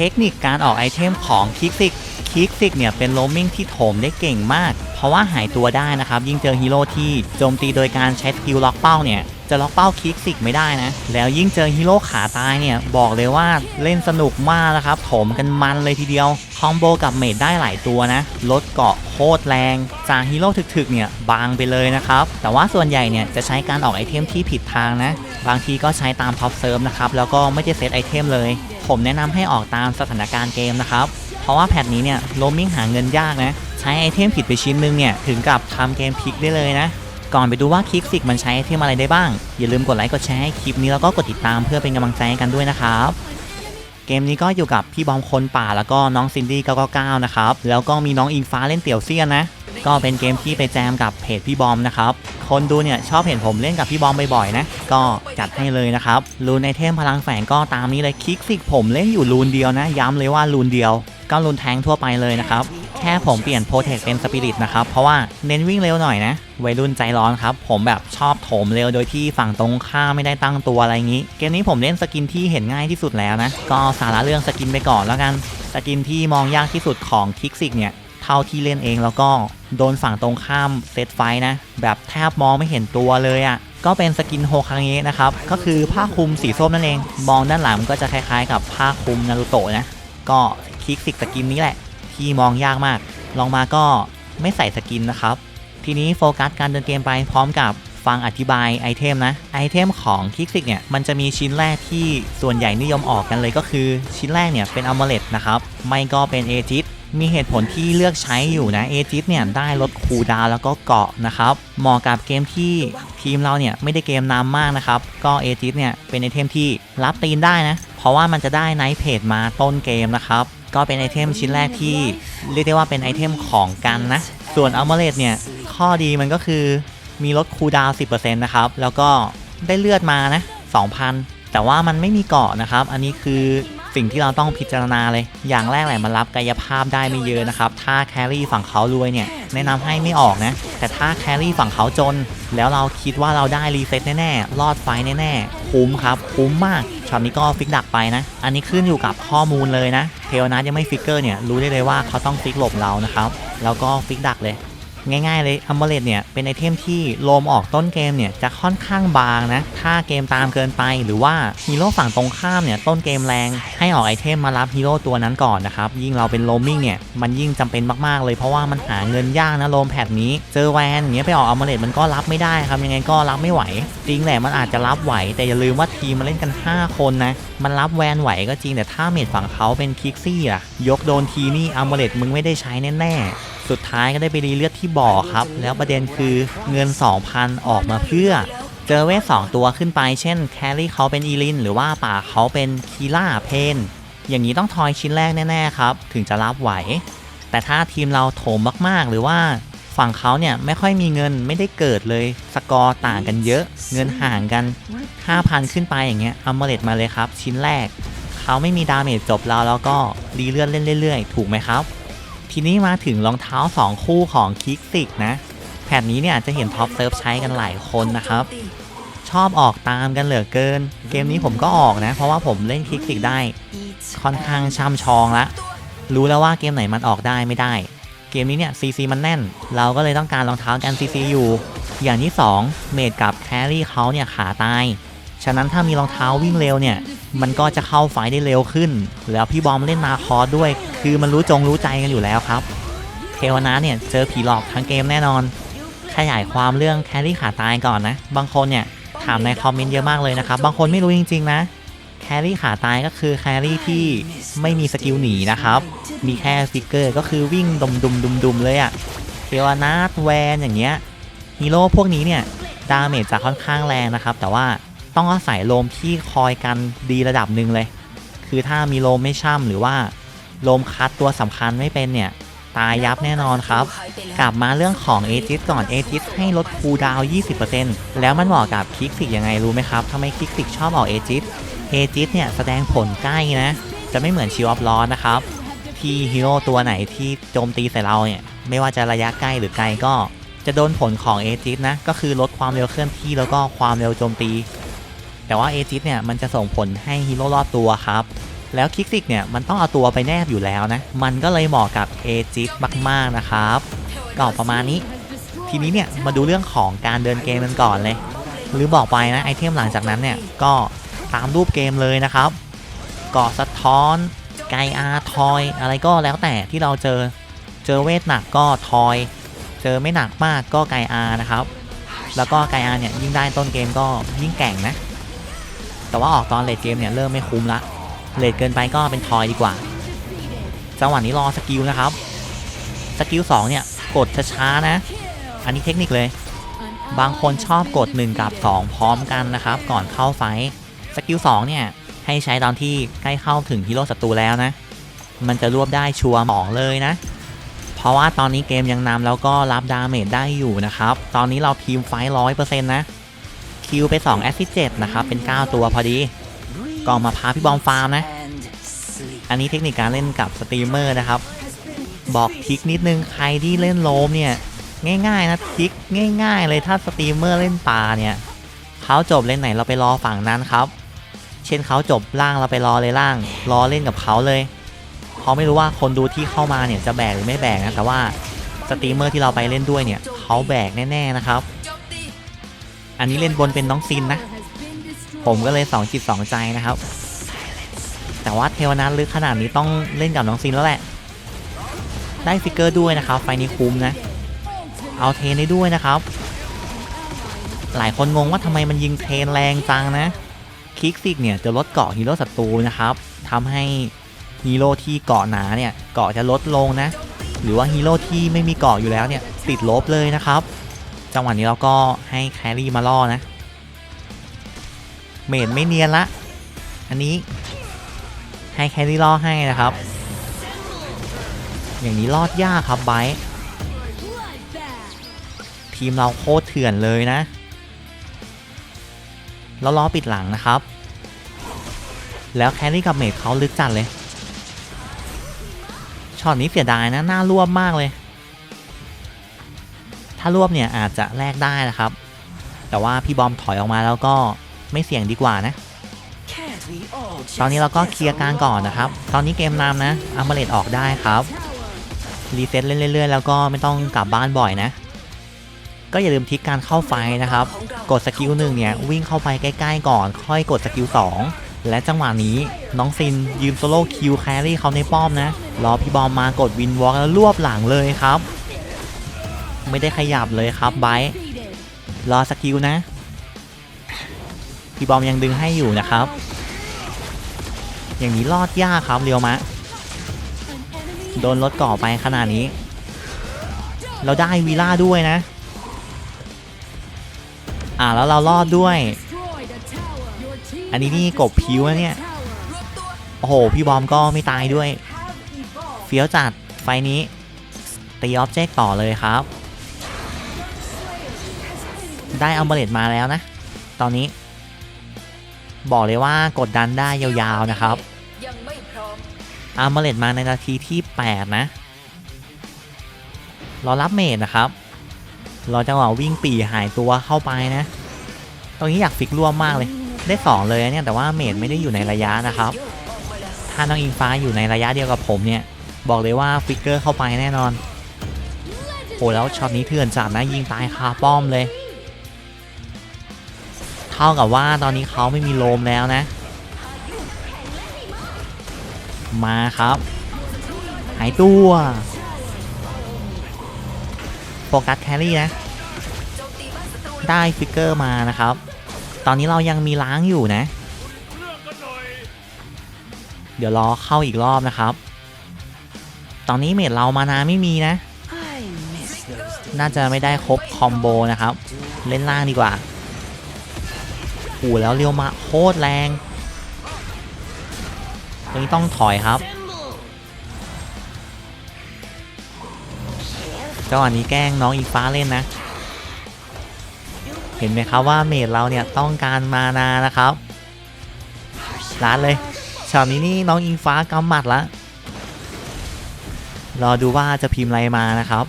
ทคนิคการออกไอเทมของคิกซิกคิกซิกเนี่ยเป็นโรมมิ่งที่โถมได้เก่งมาก เพราะว่าหายตัวได้นะครับ ยิ่งเจอฮีโร่ที่โจมตีโดยการใช้สกิลล็อกเป้าเนี่ยจะล็อกเป้าคิกซิกไม่ได้นะ แล้วยิ่งเจอฮีโร่ขาตายเนี่ย บอกเลยว่าเล่นสนุกมากนะครับโถมกันมันเลยทีเดียว คอมโบกับเมดได้หลายตัวนะ ลดเกาะโคตรแรง จากฮีโร่ถึกๆเนี่ย บางไปเลยนะครับ แต่ว่าส่วนใหญ่เนี่ย จะใช้การออกไอเทมที่ผิดทางนะ บางทีก็ใช้ตามท็อปเซิร์ฟนะครับ แล้วก็ไม่ได้เซตไอเทมเลย ผมแนะนำให้ออกตามสถานการณ์เกมนะครับ เพราะว่าแพทนี้เนี่ยโรมมิ่งหาเงินยากนะ ใช้ไอเทมผิดไปชิ้นนึงเนี่ยถึงกับทำเกมพลิกได้เลยนะ ก่อนไปดูว่าคลิกสิกมันใช้ไอเทมอะไรได้บ้าง อย่าลืมกดไลค์กดแชร์ให้คลิปนี้แล้วก็กดติดตามเพื่อเป็นกำลังใจให้กันด้วยนะครับเกมนี้ก็อยู่กับพี่บอมคนป่าแล้วก็น้องซินดี้999นะครับแล้วก็มีน้องอิงฟ้าเล่นเตี่ยวเซียนนะ ก็เป็นเกมที่ไปแจมกับเพจพี่บอมนะครับคนดูเนี่ยชอบเห็นผมเล่นกับพี่บอมบ่อยๆนะก็จัดให้เลยนะครับรูนไอเทมพลังแฝงก็ตามนี้เลยคลิกสิกผมเล่นอยู่รูนเดียวนะ ย้ำเลยว่ารูนเดียว ก็รูนแทงทั่วไปเลยนะครับแค่ผมเปลี่ยนโปรเทคเป็นสปิริตนะครับ เพราะว่าเน้นวิ่งเร็วหน่อยนะ วัยรุ่นใจร้อนครับ ผมแบบชอบโถมเร็วโดยที่ฝั่งตรงข้ามไม่ได้ตั้งตัวอะไรงี้ เกมนี้ผมเล่นสกินที่เห็นง่ายที่สุดแล้วนะ ก็สาระเรื่องสกินไปก่อนแล้วกัน สกินที่มองยากที่สุดของคิกซิกเนี่ย เท่าที่เล่นเองแล้วก็โดนฝั่งตรงข้ามเซตไฟนะ แบบแทบมองไม่เห็นตัวเลยอะ่ะก็เป็นสกินโฮคังเงะนะครับ ก็คือผ้าคลุมสีส้มนั่นเอง มองด้านหลังมันก็จะคล้ายๆ กับผ้าคลุมนารูโตะนะ ก็คลิกสิกสกินนี้แหละ ที่มองยากมาก ลองมาก็ไม่ใส่สกินนะครับ ทีนี้โฟกัสการเดินเกมไปพร้อมกับฟังอธิบายไอเทมนะ ไอเทมของคิกซิกเนี่ย มันจะมีชิ้นแรกที่ส่วนใหญ่นิยมออกกันเลยก็คือ ชิ้นแรกเนี่ยเป็นอัลเมเลตนะครับ ไม่ก็เป็นเอจิต มีเหตุผลที่เลือกใช้อยู่นะเอจิตเนี่ยได้ลดคูดาวแล้วก็เกาะนะครับเหมาะกับเกมที่ทีมเราเนี่ยไม่ได้เกมนำมากนะครับก็เอจิตเนี่ยเป็นไอเทมที่รับตีนได้นะเพราะว่ามันจะได้ไนท์เพจมาต้นเกมนะครับก็เป็นไอเทมชิ้นแรกที่เรียกได้ว่าเป็นไอเทมของกันนะส่วนอัลเมเลตเนี่ยข้อดีมันก็คือมีลดคูดาว 10%นะครับแล้วก็ได้เลือดมานะ2,000 แต่ว่ามันไม่มีเกาะนะครับ อันนี้คือ สิ่งที่เราต้องพิจารณาเลย อย่างแรกแหละมันรับกายภาพได้ไม่เยอะนะครับ ถ้าแครี่ฝั่งเขารวยเนี่ยแนะนำให้ไม่ออกนะ แต่ถ้าแครี่ฝั่งเขาจน แล้วเราคิดว่าเราได้รีเซ็ตแน่ๆ รอดไฟแน่ๆ คุ้มครับ คุ้มมากช็อตนี้ก็ฟิกดักไปนะ อันนี้ขึ้นอยู่กับข้อมูลเลยนะ เทวนัทยังไม่ฟิกเกอร์เนี่ยรู้ได้เลยว่าเขาต้องฟิกหลบเรานะครับ แล้วก็ฟิกดักเลย ง่ายๆเลยอัมเบเลตเนี่ยเป็นไอเทมที่โลมออกต้นเกมเนี่ยจะค่อนข้างบางนะ ถ้าเกมตามเกินไปหรือว่าฮีโร่ฝั่งตรงข้ามเนี่ยต้นเกมแรงให้ออกไอเทมมารับฮีโร่ตัวนั้นก่อนนะครับ ยิ่งเราเป็นโลมมิ่งเนี่ยมันยิ่งจำเป็นมากๆเลยเพราะว่ามันหาเงินยากนะโลมแพทนี้ เจอแวนเงี้ยไปออกอัมเบเลตมันก็รับไม่ได้ครับยังไงก็รับไม่ไหว จริงแหละมันอาจจะรับไหว แต่อย่าลืมว่าทีมมันเล่นกัน 5 คนนะมันรับแวนไหวก็จริงแต่ถ้าเมดฝั่งเขาเป็นคิกซี่อะยกโดนทีนี่อัมเบเลตมึงไม่ได้ใช้แน่ๆ สุดท้ายก็ได้ไปรีเลือดที่บ่อครับ แล้วประเด็นคือเงิน 2,000 ออกมาเพื่อ เจอเวท2ตัวขึ้นไปเช่นแครี่เขาเป็นอีลิน หรือว่าป่าเขาเป็นคีล่าเพนอย่างนี้ต้องทอยชิ้นแรกแน่ๆครับ ถึงจะรับไหว แต่ถ้าทีมเราโถมมากๆ หรือว่าฝั่งเขาเนี่ยไม่ค่อยมีเงินไม่ได้เกิดเลย สกอร์ต่างกันเยอะ เงินห่างกัน 5,000 ขึ้นไปอย่างเงี้ยอัมเมเลตมาเลยครับ ชิ้นแรก เขาไม่มีดาเมจจบแล้วแล้วก็รีเลื่อนเล่นเรื่อยๆ ถูกไหมครับ ทีนี้มาถึงรองเท้า 2 คู่ของคิกซิกนะ แผ่นนี้เนี่ยจะเห็นท็อปเซิร์ฟใช้กันหลายคนนะครับ ชอบออกตามกันเหลือเกิน เกมนี้ผมก็ออกนะ เพราะว่าผมเล่นคิกซิกได้ ค่อนข้างช่ำชองละ รู้แล้วว่าเกมไหนมันออกได้ไม่ได้ เกมนี้เนี่ยซีซีมันแน่น เราก็เลยต้องการรองเท้ากันซีซีอยู่ อย่างที่ 2 เมดกับแครี่เขาเนี่ยขาตาย ฉะนั้นถ้ามีรองเท้าวิ่งเร็วเนี่ย มันก็จะเข้าไฟได้เร็วขึ้น แล้วพี่บอมเล่นนาคอสด้วย คือมันรู้จงรู้ใจกันอยู่แล้วครับ เทวนาเนี่ยเจอผีหลอกทั้งเกมแน่นอน ขยายความเรื่องแครี่ขาตายก่อนนะ บางคนเนี่ยถามในคอมเมนต์เยอะมากเลยนะครับ บางคนไม่รู้จริง ๆ นะ แครี่ขาตายก็คือแครี่ที่ไม่มีสกิลหนีนะครับ มีแค่ฟิกเกอร์ก็คือวิ่งดุมดุมดุมดุมเลยอะเทวนาแวนอย่างเงี้ยฮีโร่พวกนี้เนี่ยดาเมจจะค่อนข้างแรงนะครับ แต่ว่า ต้องอาศัยโลมที่คอยกันดีระดับหนึ่งเลย คือถ้ามีโลมไม่ช่ำหรือว่าโลมคัดตัวสำคัญไม่เป็นเนี่ย ตายยับแน่นอนครับ กลับมาเรื่องของเอจิสก่อนเอจิสให้ลดคูลดาวน์20%แล้วมันเหมาะกับคลิกสิกยังไงรู้ไหมครับทำไมคลิกสิกชอบออกเอจิสเอจิสเนี่ยแสดงผลใกล้นะ จะไม่เหมือนชิวออฟลอนะครับที่ฮีโร่ตัวไหนที่โจมตีใส่เราเนี่ยไม่ว่าจะระยะใกล้หรือไกลก็จะโดนผลของเอจิสนะ ก็คือลดความเร็วเคลื่อนที่แล้วก็ความเร็วโจมตี แต่ว่าเอจิสเนี่ยมันจะส่งผลให้ฮีโร่รอบตัวครับ แล้วคิกซิกเนี่ยมันต้องเอาตัวไปแนบอยู่แล้วนะ มันก็เลยเหมาะกับเอจิสมาก ๆ นะครับก็ประมาณนี้ ทีนี้เนี่ยมาดูเรื่องของการเดินเกมกันก่อนเลย หรือบอกไปนะไอเทมหลังจากนั้นเนี่ยก็ตามรูปเกมเลยนะครับกาะสะท้อนไกอาทอย อะไรก็แล้วแต่ที่เราเจอเจอเวทหนักก็ทอย เจอไม่หนักมากก็ไกอานะครับ แล้วก็ไกอาเนี่ยยิ่งได้ต้นเกมก็ยิ่งแก่งนะ แต่ว่าออกตอนเลดเกมเนี่ยเริ่มไม่คุ้มละเลดเกินไปก็เป็นทอยดีกว่า จังหวะนี้รอสกิลนะครับ สกิล2เนี่ยกดช้าๆนะ อันนี้เทคนิคเลย บางคนชอบกด 1 กับ 2 พร้อมกันนะครับ ก่อนเข้าไฟสกิล2เนี่ยให้ใช้ตอนที่ใกล้เข้าถึงฮีโร่ศัตรูแล้วนะ มันจะรวบได้ชัวร์หมองเลยนะ เพราะว่าตอนนี้เกมยังนำแล้วก็รับดาเมจได้อยู่นะครับ ตอนนี้เราทีมไฟร้อยเปอร์เซ็นต์นะ คิวไป2แอสซิเจ็นะครับ เป็น 9 ตัวพอดีก็มาพาพี่บอมฟาร์มนะ อันนี้เทคนิคการเล่นกับสตรีมเมอร์นะครับ บอกทิกนิดนึงใครที่เล่นโลมเนี่ย ง่ายๆนะทิกง่าย ๆ เลยถ้าสตรีมเมอร์เล่นป่าเนี่ยเขาจบเล่นไหนเราไปรอฝั่งนั้นครับ เช่นเขาจบล่างเราไปรอเลยล่าง รอเล่นกับเขาเลยเขาไม่รู้ว่าคนดูที่เข้ามาเนี่ยจะแบกหรือไม่แบกนะแต่ว่าสตรีมเมอร์ที่เราไปเล่นด้วยเนี่ยเขาแบกแน่ๆนะครับ อันนี้เล่นบนเป็นน้องซินนะ ผมก็เลยสองจิตสองใจนะครับ แต่ว่าเทวนาลึกขนาดนี้ต้องเล่นกับน้องซินแล้วแหละ ได้ฟิกเกอร์ด้วยนะครับ ไฟนี้คุ้มนะ เอาเทนได้ด้วยนะครับ หลายคนงงว่าทำไมมันยิงเทนแรงจังนะ คิกซิกเนี่ยจะลดเกาะฮีโร่ศัตรูนะครับทำให้ฮีโร่ที่เกาะหนาเนี่ยเกาะจะลดลงนะ หรือว่าฮีโร่ที่ไม่มีเกาะอยู่แล้วเนี่ยติดลบเลยนะครับ จังหวะนี้เราก็ให้แครี่มาล่อนะ เมดไม่เนียนละ อันนี้ให้แครี่ล่อให้นะครับ อย่างนี้รอดยากครับไบร์ทีมเราโคตรเถื่อนเลยนะ แล้วล้อปิดหลังนะครับ แล้วแครี่กับเมดเขาลึกจัดเลย ช็อตนี้เสียดายนะ น่ารวบมากเลย ถ้ารวบเนี่ยอาจจะแลกได้นะครับ แต่ว่าพี่บอมถอยออกมาแล้วก็ไม่เสี่ยงดีกว่านะ ตอนนี้เราก็เคลียร์กลางก่อนนะครับ ตอนนี้เกมนำนะอัมเบเลตออกได้ครับรีเซ็ตเล่นเรื่อยๆแล้วก็ไม่ต้องกลับบ้านบ่อยนะ ก็อย่าลืมทิกการเข้าไฟนะครับ กดสกิลหนึ่งเนี่ยวิ่งเข้าไปใกล้ๆก่อน ค่อยกดสกิล2และจังหวะนี้น้องซินยืมโซโล่คิวแครี่เขาในป้อมนะ รอพี่บอมมากดวินวอล์กแล้วรวบหลังเลยครับ ไม่ได้ขยับเลยครับไบร์รอสกิลนะ พี่บอมยังดึงให้อยู่นะครับ อย่างนี้รอดยากครับเรียวมะ โดนรถก่อไปขนาดนี้ เราได้วีล่าด้วยนะ อ่าแล้วเรารอดด้วย อันนี้นี่กบผิวนะเนี่ย โอ้โห พี่บอมก็ไม่ตายด้วย เฟี้ยวจัดไฟนี้ตีออบเจกต์ต่อเลยครับ ได้เอัมเบเลตมาแล้วนะ ตอนนี้ บอกเลยว่ากดดันได้ยาวๆนะครับยังไม่พร้อาเมเลตมาในนาทีที่ 8 นะรอรับเมดนะครับรอจังหวะวิ่งปีหายตัวเข้าไปนะ ตรงนี้อยากฟิกร่วมมากเลย ได้ 2 เลยเนี่ยแต่ว่าเมดไม่ได้อยู่ในระยะนะครับ ถ้าน้องอิงฟ้าอยู่ในระยะเดียวกับผมเนี่ย บอกเลยว่าฟิกเกอร์เข้าไปแน่นอนโอ้แล้วช็อตนี้เถื่อนจัดนะยิงตายคาป้อมเลย ท่ากับว่าตอนนี้เขาไม่มีโลมแล้วนะ มาครับ หายตัว โฟกัสแครี่นะ ได้ฟิกเกอร์มานะครับ ตอนนี้เรายังมีล้างอยู่นะ เดี๋ยวรอเข้าอีกรอบนะครับ ตอนนี้เมดเรามานาไม่มีนะ น่าจะไม่ได้ครบคอมโบนะครับ เล่นล่างดีกว่า โอ้แล้วเรียวมาโคตรแรงตรงนี้ต้องถอยครับจังหวะนี้แกล้งน้องอีฟ้าเล่นนะ เห็นไหมครับว่าเมดเราเนี่ยต้องการมานานะครับร้านเลยช็อตนี้นี่น้องอิงฟ้ากำหมัดละรอดูว่าจะพิมพ์อะไรมานะครับ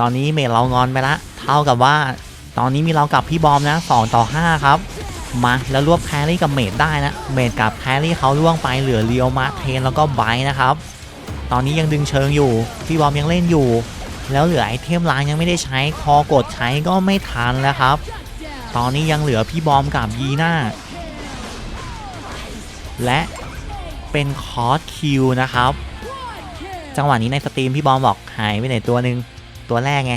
ตอนนี้เมดเรางอนไปละ เท่ากับว่าตอนนี้มีเรากับพี่บอมนะ2ต่อ5ครับ มาแล้วรวบแครี่กับเมดได้นะ เมดกับแครี่เขาล่วงไปเหลือเลียวมาเทนแล้วก็ไบส์นะครับ ตอนนี้ยังดึงเชิงอยู่ พี่บอมยังเล่นอยู่ แล้วเหลือไอเทมล้างยังไม่ได้ใช้ พอกดใช้ก็ไม่ทันแล้วครับ ตอนนี้ยังเหลือพี่บอมกับยีน่า และเป็นคอร์สคิวนะครับ จังหวะนี้ในสตรีมพี่บอมบอกหายไปไหนตัวหนึ่งตัวแรกไง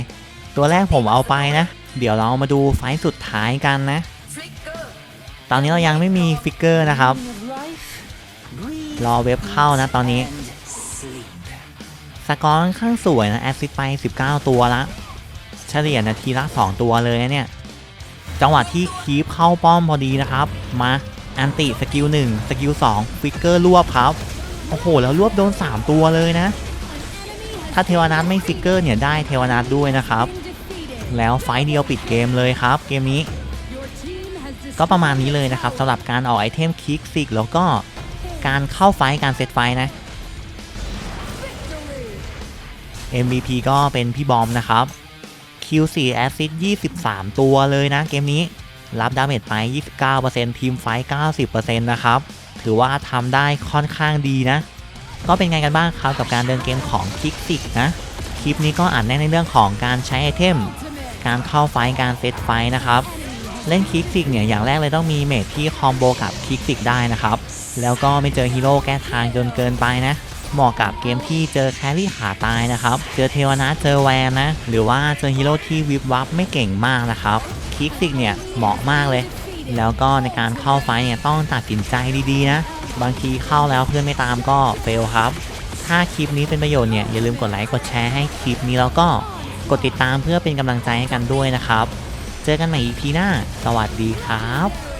ตัวแรกผมเอาไปนะ เดี๋ยวเรามาดูไฟสุดท้ายกันนะ ตอนนี้เรายังไม่มีฟิกเกอร์นะครับ รอเว็บเข้านะตอนนี้ สกอร์ค่อนข้างสวยนะ แอสซิสไป 19 ตัวละ เฉลี่ยนาทีละ 2 ตัวเลยนะเนี่ย จังหวะที่คีปเข้าป้อมพอดีนะครับ มาอันติสกิล1สกิล2ฟิกเกอร์รวบครับ โอ้โห แล้วรวบโดน 3 ตัวเลยนะ ถ้าเทวนัทไม่ฟิกเกอร์เนี่ยได้เทวนัทด้วยนะครับ แล้วไฟต์เดียวปิดเกมเลยครับเกมนี้ ก็ประมาณนี้เลยนะครับสำหรับการออกไอเทมคิกซิกแล้วก็การเข้าไฟการเซตไฟนะ MVP ก็เป็นพี่บอมนะครับ Q4 แอซ i ด23 ตัวเลยนะเกมนี้รับดาเมจไป 29%ทีมไฟท์90%นะครับ ถือว่าทำได้ค่อนข้างดีนะ ก็เป็นไงกันบ้างครับกับการเดินเกมของคิกซิกนะ คลิปนี้ก็อ่านแน่ในเรื่องของการใช้ไอเทม การเข้าไฟการเซตไฟนะครับ เล่นคิกซิกเนี่ยอย่างแรกเลยต้องมีเมทที่คอมโบกับคิกซิกได้นะครับ แล้วก็ไม่เจอฮีโร่แก้ทางจนเกินไปนะ เหมาะกับเกมที่เจอแครี่ขาตายนะครับ เจอเทวนาเจอแวนนะ หรือว่าเจอฮีโร่ที่วิบวับไม่เก่งมากนะครับคิกซิกเนี่ยเหมาะมากเลย แล้วก็ในการเข้าไฟเนี่ยต้องตัดสินใจดีๆนะ บางทีเข้าแล้วเพื่อนไม่ตามก็เฟลครับ ถ้าคลิปนี้เป็นประโยชน์เนี่ยอย่าลืมกดไลค์กดแชร์ให้คลิปนี้แล้วก็กดติดตามเพื่อเป็นกำลังใจให้กันด้วยนะครับ เจอกันใหม่ EP หน้า สวัสดีครับ